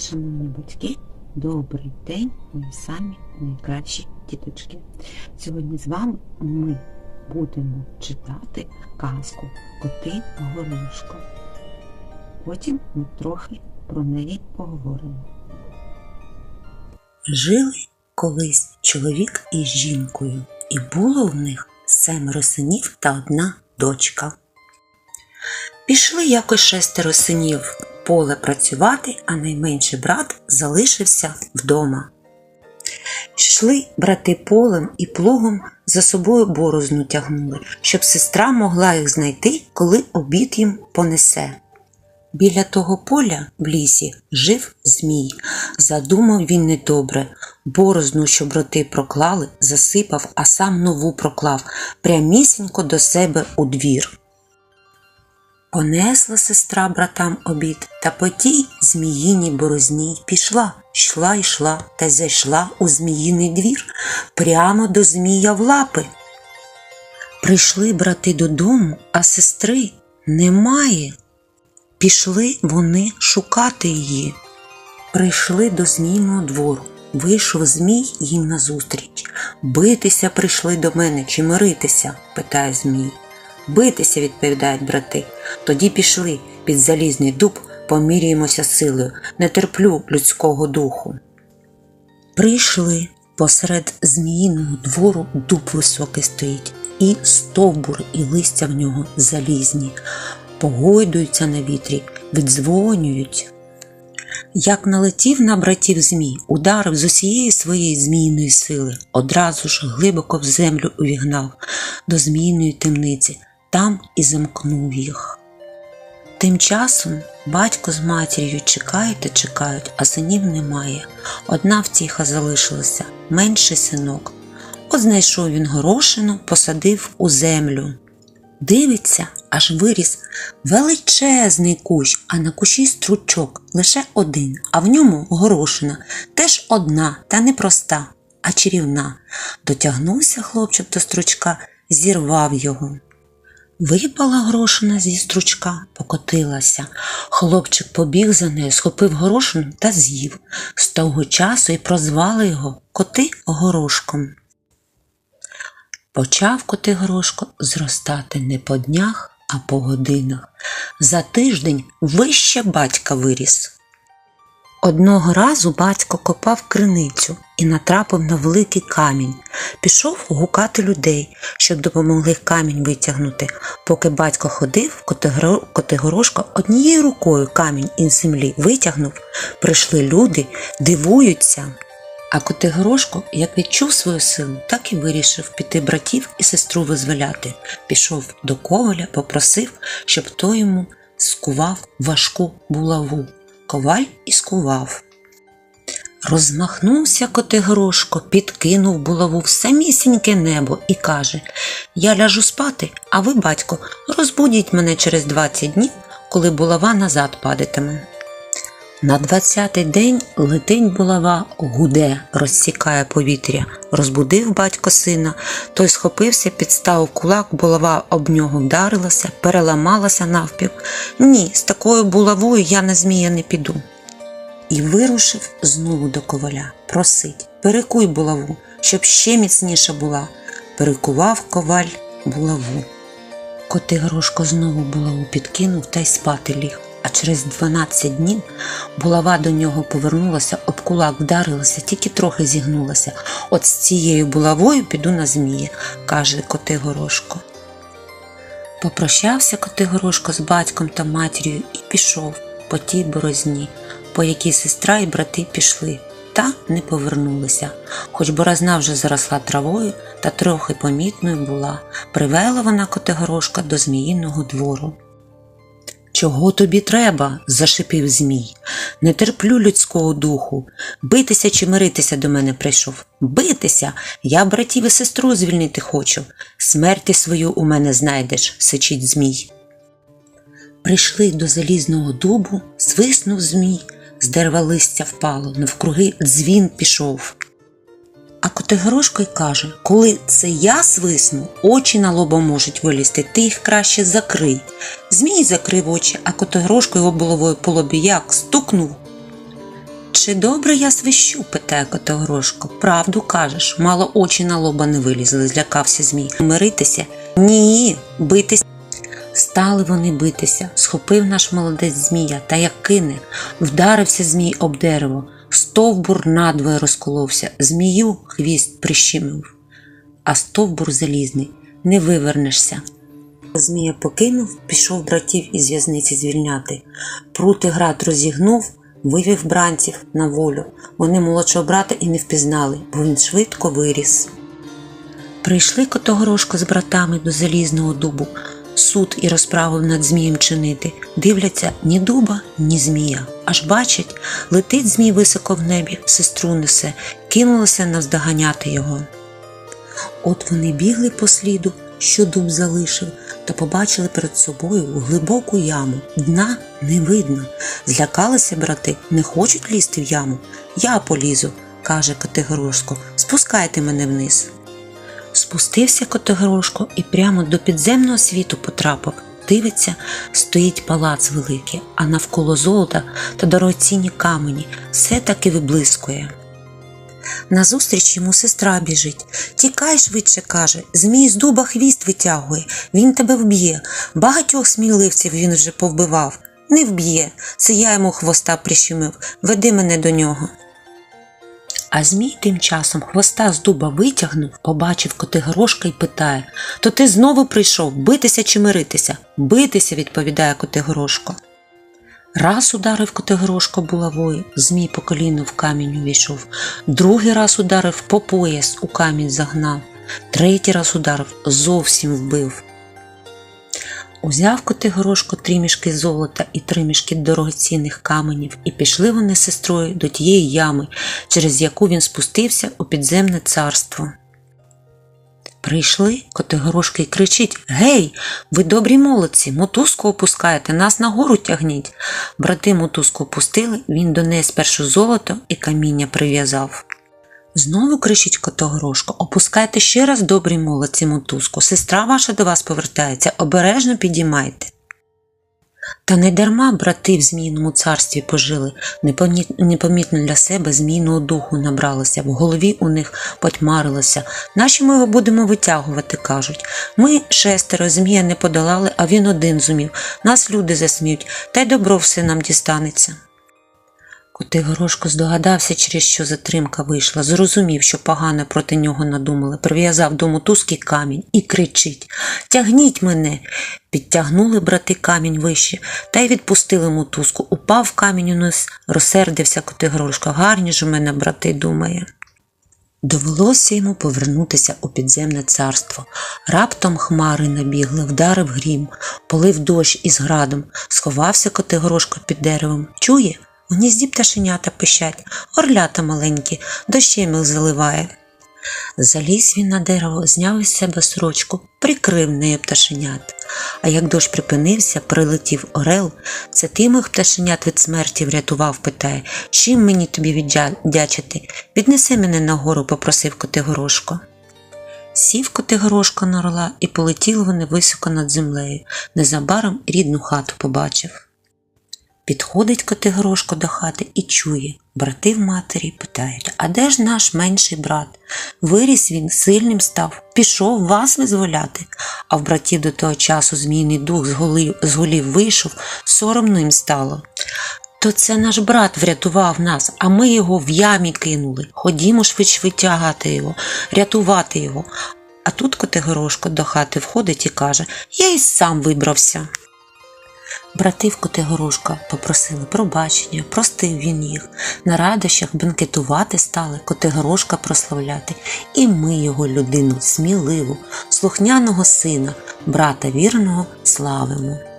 шановні батьки, добрий день, мої самі найкращі діточки. Сьогодні з вами ми будемо читати казку Коти Горошко. Потім ми трохи про неї поговоримо. Жили колись чоловік із жінкою, і було в них семеро синів та одна дочка. Пішли якось шестеро синів поле працювати, а найменший брат залишився вдома. Йшли брати полем і плугом за собою борозну тягнули, щоб сестра могла їх знайти, коли обід їм понесе. Біля того поля в лісі жив Змій. Задумав він недобре. Борозну, що брати проклали, засипав, а сам нову проклав прямісінько до себе у двір. Понесла сестра братам обід, та по тій зміїній борозні пішла, йшла, йшла та зайшла у зміїний двір, прямо до змія в лапи. Прийшли брати додому, а сестри немає. Пішли вони шукати її. Прийшли до змійного двору. Вийшов змій їм назустріч. Битися прийшли до мене чи миритися? питає Змій. Битися, відповідають брати. Тоді пішли під залізний дуб, поміряємося силою, не терплю людського духу. Прийшли посеред зміїного двору дуб високий стоїть, і стовбур, і листя в нього залізні, погойдуються на вітрі, віддзвонюють. Як налетів на братів змій, ударив з усієї своєї змійної сили, одразу ж глибоко в землю увігнав до змійної темниці, там і замкнув їх. Тим часом батько з матір'ю чекають та чекають, а синів немає. Одна втіха залишилася, менший синок. От знайшов він горошину, посадив у землю. Дивиться, аж виріс величезний кущ, а на кущі стручок лише один, а в ньому горошина теж одна, та не проста, а чарівна. Дотягнувся хлопчик до стручка, зірвав його. Випала горошина зі стручка, покотилася. Хлопчик побіг за нею, схопив горошину та з'їв. З того часу і прозвали його коти горошком. Почав Котигорошко зростати не по днях, а по годинах. За тиждень вище батька виріс. Одного разу батько копав криницю і натрапив на великий камінь. Пішов гукати людей, щоб допомогли камінь витягнути. Поки батько ходив, Котигоро- Котигорошко однією рукою камінь із землі витягнув. Прийшли люди, дивуються. А Котигорошко, як відчув свою силу, так і вирішив піти братів і сестру визволяти. Пішов до коваля, попросив, щоб той йому скував важку булаву. Коваль і скував. Розмахнувся Котигрошко, підкинув булаву в самісіньке небо і каже Я ляжу спати, а ви, батько, розбудіть мене через 20 днів, коли булава назад падатиме. На двадцятий день летить булава, гуде, розсікає повітря. Розбудив батько сина, той схопився, підставив кулак, булава об нього вдарилася, переламалася навпів. Ні, з такою булавою я на змія не піду. І вирушив знову до коваля. Просить, перекуй булаву, щоб ще міцніша була. Перекував коваль булаву. Котигорошко знову булаву підкинув та й спати ліг. А через 12 днів булава до нього повернулася, об кулак вдарилася, тільки трохи зігнулася. От з цією булавою піду на змія, каже Котигорошко. Попрощався Котигорошко з батьком та матір'ю і пішов по тій борозні, по якій сестра і брати пішли, та не повернулися. Хоч борозна вже заросла травою та трохи помітною була, привела вона Котигорошка до зміїного двору. Чого тобі треба? зашипів Змій. Не терплю людського духу. Битися чи миритися до мене прийшов. Битися. Я братів і сестру звільнити хочу. Смерті свою у мене знайдеш, сичить Змій. Прийшли до залізного дубу, свиснув Змій, з дерева листя впало, навкруги дзвін пішов. А Котигорошко й каже, коли це я свисну, очі на лоба можуть вилізти, ти їх краще закрий. Змій закрив очі, а Котигорошко його булавою по лобі як стукнув. Чи добре я свищу? питає Котигорошко. Правду кажеш, мало очі на лоба не вилізли, злякався Змій. Миритися? Ні, битися. Стали вони битися, схопив наш молодець змія та як кине, вдарився змій об дерево, стовбур надвоє розколовся, змію хвіст прищемив, а стовбур залізний не вивернешся. Змія покинув, пішов братів із в'язниці звільняти. Прути град розігнув, вивів бранців на волю. Вони молодшого брата і не впізнали, бо він швидко виріс. Прийшли Котогорошко з братами до залізного дубу, суд і розправив над змієм чинити. Дивляться ні дуба, ні змія. Аж бачать, летить змій високо в небі, сестру несе, кинулося навздоганяти його. От вони бігли по сліду, що дуб залишив, та побачили перед собою глибоку яму. Дна не видно. Злякалися брати, не хочуть лізти в яму. Я полізу, каже Котигорошко, спускайте мене вниз. Спустився Котигорошко і прямо до підземного світу потрапив. Дивиться, стоїть палац великий, а навколо золота та дорогоцінні камені все таки виблискує. Назустріч йому сестра біжить. Тікай швидше, каже, змій з дуба хвіст витягує, він тебе вб'є. Багатьох сміливців він вже повбивав. Не вб'є, це я йому хвоста прищемив. Веди мене до нього. А Змій тим часом хвоста з дуба витягнув, побачив Котигорошка і питає То ти знову прийшов битися чи миритися? Битися, відповідає Котигорошко. Раз ударив Котигорошко булавою, Змій по коліну в камінь увійшов, другий раз ударив по пояс у камінь загнав, третій раз ударив, зовсім вбив. Узяв Котигорошко три мішки золота і три мішки дорогоцінних каменів, і пішли вони з сестрою до тієї ями, через яку він спустився у підземне царство. Прийшли, Котигорошко й кричить Гей, ви добрі молодці, мотузку опускаєте, нас нагору тягніть. Брати мотузку опустили, він до неї спершу золото і каміння прив'язав. Знову кричить Котогорошко, опускайте ще раз добрі молодці мотузку, сестра ваша до вас повертається, обережно підіймайте. Та не дарма брати в змійному царстві пожили, непомітно для себе змійного духу набралося, в голові у них потьмарилося. Наші ми його будемо витягувати, кажуть. Ми шестеро змія не подолали, а він один зумів. Нас люди засміють, та й добро все нам дістанеться. Котигорошко здогадався, через що затримка вийшла, зрозумів, що погано проти нього надумали, прив'язав до мотузки камінь і кричить Тягніть мене. Підтягнули брати камінь вище та й відпустили мотузку. Упав камінь униз, розсердився Котигорошко. Гарні ж у мене брати, думає. Довелося йому повернутися у підземне царство. Раптом хмари набігли, вдарив грім, полив дощ із градом, сховався Котигорошко під деревом. Чує? В гнізді пташенята пищать, орлята маленькі, дощем їх заливає. Заліз він на дерево, зняв із себе сорочку, прикрив нею пташенят. А як дощ припинився, прилетів орел, це ти моїх пташенят від смерті врятував, питає, чим мені тобі віддячити? Віднеси мене нагору, попросив Котигорошко. Сів Котигорошко на орла і полетіли вони високо над землею. Незабаром рідну хату побачив. Підходить Котигорошко до хати і чує. Брати в матері питають, а де ж наш менший брат? Виріс він, сильним став, пішов вас визволяти. А в братів до того часу змійний дух з голів, з голів вийшов, соромно їм стало. То це наш брат врятував нас, а ми його в ямі кинули. Ходімо швидше витягати його, рятувати його. А тут Котигорошко до хати входить і каже: Я і сам вибрався. Брати в Котигорошка попросили пробачення, простив він їх. На радощах бенкетувати стали, Котигорошка прославляти. І ми його людину сміливу, слухняного сина, брата вірного славимо.